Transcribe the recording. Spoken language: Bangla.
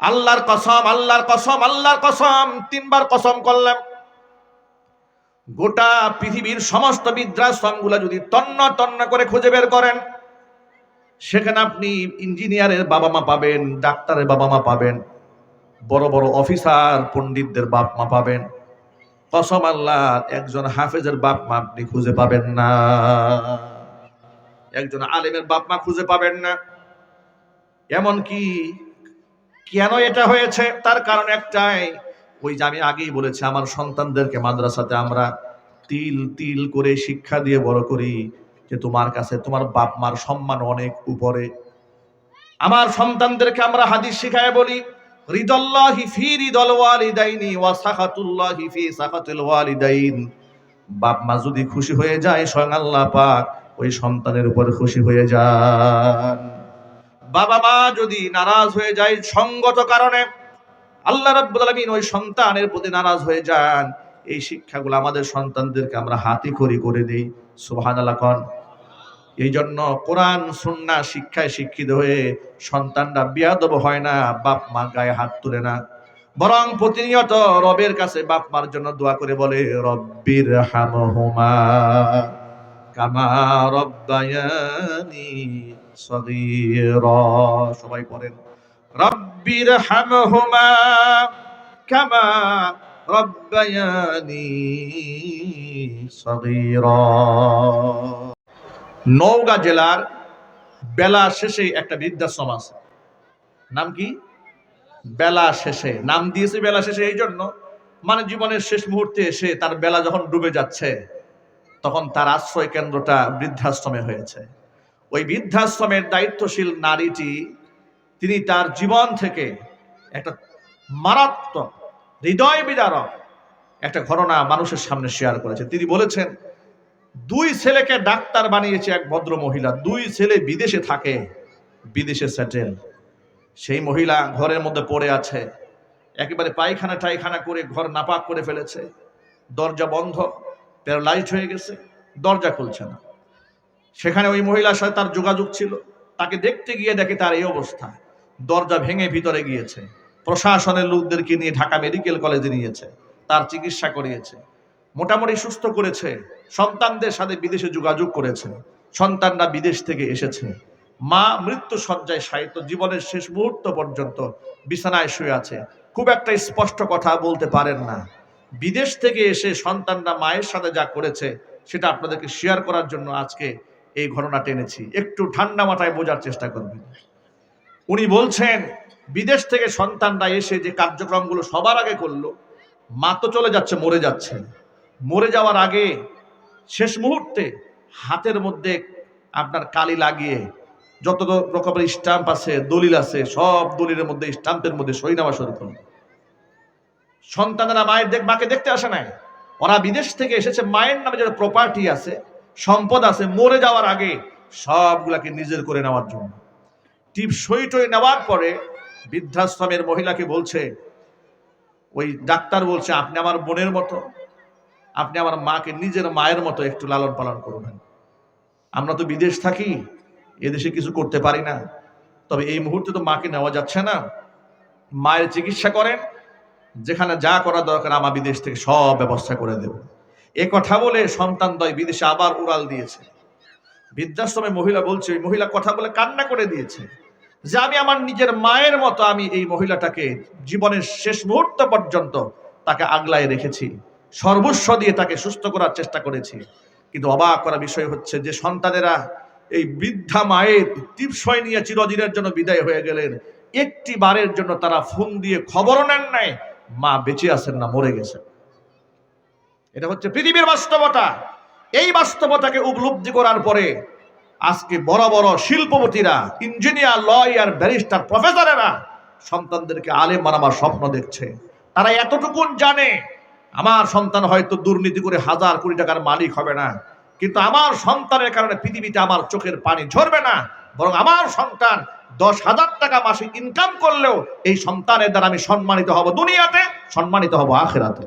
আল্লাহর কসম আল্লাহর কসম আল্লাহর কসম, তিনবার কসম করলাম। গোটা পৃথিবীর সমস্ত বৃদ্ধাশ্রমগুলো যদি তন্ন তন্ন করে খুঁজে বের করেন, সেখানে আপনি ইঞ্জিনিয়ারের বাবা মা পাবেন, ডাক্তারের বাবা মা পাবেন, বড় বড় অফিসার, পণ্ডিতদের বাপ মা পাবেন। কসম আল্লাহ, একজন হাফেজের বাপ মা আপনি খুঁজে পাবেন না। একজন আলেমের বাপ মা খুঁজে পাবেন না। এমন কি কেন এটা হয়েছে? তার কারণ একটাই। ওই যে আমি আগেই বলেছি, আমার সন্তানদেরকে মাদ্রাসাতে আমরা তিল তিল করে শিক্ষা দিয়ে বড় করি যে তোমার কাছে, তোমার বাপ মার সম্মান অনেক উপরে। আমার সন্তানদেরকে আমরা হাদিস শিখায় বলি, রিদল্লাহি ফি রিদল ওয়ালিদাইনি ওয়া সাখাতুল্লাহি ফি সাখাতিল ওয়ালিদাইন। বাপ মা যদি খুশি হয়ে যায়, স্বয়ং আল্লাহ পাক ওই সন্তানের উপর খুশি হয়ে যান। বাবা মা যদি নারাজ হয়ে যায় সঙ্গত কারণে, আল্লাহ রাব্বুল আলামিন ওই সন্তানের প্রতি নারাজ হয়ে যান। এই শিক্ষাগুলো আমাদের সন্তানদেরকে আমরা হাতে খড়ি করে দেই। সুবহানাল্লাহ কন। এই জন্য কোরআন, সুন্নাহ শিক্ষায় শিক্ষিত হয়ে সন্তানরা বিয়াদব হয় না, বাপ মা গায়ে হাত তুলে না। বরং প্রতিনিয়ত রবের কাছে বাপ মার জন্য দোয়া করে বলে রব্বির হামহুমা কামা সবাই পড়েন। রব্বির হামহুমা কামা রব্বায়ানি সগীরা। নওগাঁ জেলার বেলা শেষে একটা বৃদ্ধাশ্রম আছে। নাম কি? বেলা শেষে। নাম দিয়েছে বেলা শেষে এই জন্য মানে জীবনের শেষ মুহূর্তে এসে তার বেলা যখন ডুবে যাচ্ছে তখন তার আশ্রয় কেন্দ্রটা বৃদ্ধাশ্রমে হয়েছে। ওই বৃদ্ধাশ্রমের দায়িত্বশীল নারীটি, তিনি তার জীবন থেকে একটা মারাত্মক হৃদয় বিদারক একটা ঘটনা মানুষের সামনে শেয়ার করেছে। তিনি বলেছেন, দুই ছেলেকে ডাক্তার বানিয়েছে এক ভদ্র মহিলা। দুই ছেলে বিদেশে থাকে, বিদেশে সেটেল সেই মহিলা ঘরের মধ্যে পড়ে আছে, একেবারে পায়খানা টাইখানা করে ঘর নাপাক করে ফেলেছে। দরজা বন্ধ প্যারালাইজড হয়ে গেছে, দরজা খুলছে না। সেখানে ওই মহিলার সাথে তার যোগাযোগ ছিল। তাকে দেখতে গিয়ে দেখে তার এই অবস্থা। দরজা ভেঙে ভিতরে গিয়েছে। প্রশাসনের লোকদেরকে নিয়ে ঢাকা মেডিকেল কলেজে নিয়েছে। তার চিকিৎসা করিয়েছে। মোটামুটি সুস্থ করেছে। সন্তানদের সাথে বিদেশে যোগাযোগ করেছে। সন্তানরা বিদেশ থেকে এসেছে। মা মৃত্যু সজ্জায় সাহিত্য জীবনের শেষ মুহূর্ত পর্যন্ত বিছানায় শুয়ে আছে। খুব একটা স্পষ্ট কথা বলতে পারেন না। বিদেশ থেকে এসে সন্তানরা মায়ের সাথে যা করেছে, সেটা আপনাদেরকে শেয়ার করার জন্য আজকে এই ঘটনা টেনেছি একটু ঠান্ডা মাথায় বোঝার চেষ্টা করবেন। উনি বলছেন, বিদেশ থেকে সন্তানরা এসে যে কার্যক্রমগুলো সবার আগে করল, মা তো চলে যাচ্ছে, মরে যাচ্ছে। মরে যাওয়ার আগে, শেষ মুহূর্তে হাতের মধ্যে আপনার কালি লাগিয়ে যত রকমের স্টাম্প আছে, দলিল আছে, সব দলিলের মধ্যে স্টাম্পের মধ্যে সই নেওয়া শুরু করল। সন্তানেরা মায়ের দেখ মাকে দেখতে আসে নাই। ওরা বিদেশ থেকে এসেছে, মায়ের নামে যারা প্রপার্টি আছে, সম্পদ আছে, মরে যাওয়ার আগে সবগুলাকে নিজের করে নেওয়ার জন্য। টিপ সই টই নেওয়ার পরে বৃদ্ধাশ্রমের মহিলাকে বলছে, ওই ডাক্তার বলছে, আপনি আমার বোনের মতো, আপনি আমার মাকে নিজের মায়ের মতো একটু লালন পালন করবেন। আমরা তো বিদেশ থাকি, এদেশে কিছু করতে পারি না। তবে এই মুহূর্তে তো মাকে নেওয়া যাচ্ছে না। মায়ের চিকিৎসা করেন যেখানে যা করা দরকার আমার বিদেশ থেকে সব ব্যবস্থা করে দেব। এ কথা বলে সন্তান দয় বিদেশে আবার উড়াল দিয়েছে। বৃদ্ধাশ্রমে মহিলা বলছে, ওই মহিলা কথা বলে কান্না করে দিয়েছে যে আমি আমার নিজের মায়ের মতো আমি এই মহিলাটাকে জীবনের শেষ মুহূর্ত পর্যন্ত তাকে আগলায় রেখেছি। সর্বস্ব দিয়ে তাকে সুস্থ করার চেষ্টা করেছি। কিন্তু অবাক করা বিষয় হচ্ছে যে সন্তানেরা এই বৃদ্ধা মায়ের টিপসয় নিয়ে চিরদিনের জন্য বিদায় হয়ে গেলেন। একটি বারের জন্য তারা ফোন দিয়ে খবরও নেন নাই। মা বেঁচে আছেন না, মরে গেছেন। এটা হচ্ছে পৃথিবীর বাস্তবতা। এই বাস্তবতাকে উপলব্ধি করার পরে আজকে বড় বড় শিল্পপতিরা, ইঞ্জিনিয়ার, লয়ার, ব্যারিস্টার, প্রফেসরেরা সন্তানদেরকে আলেম বানাবার স্বপ্ন দেখছে। তারা এতটুকুন জানে, আমার সন্তান হয়তো দুর্নীতি করে হাজার কোটি টাকার মালিক হবে না, কিন্তু আমার সন্তানের কারণে পৃথিবীতে আমার চোখের পানি ঝরবে না বরং আমার সন্তান দশ হাজার টাকা মাসে ইনকাম করলেও এই সন্তানের দ্বারা আমি সম্মানিত হব দুনিয়াতে, সম্মানিত হব আখেরাতে।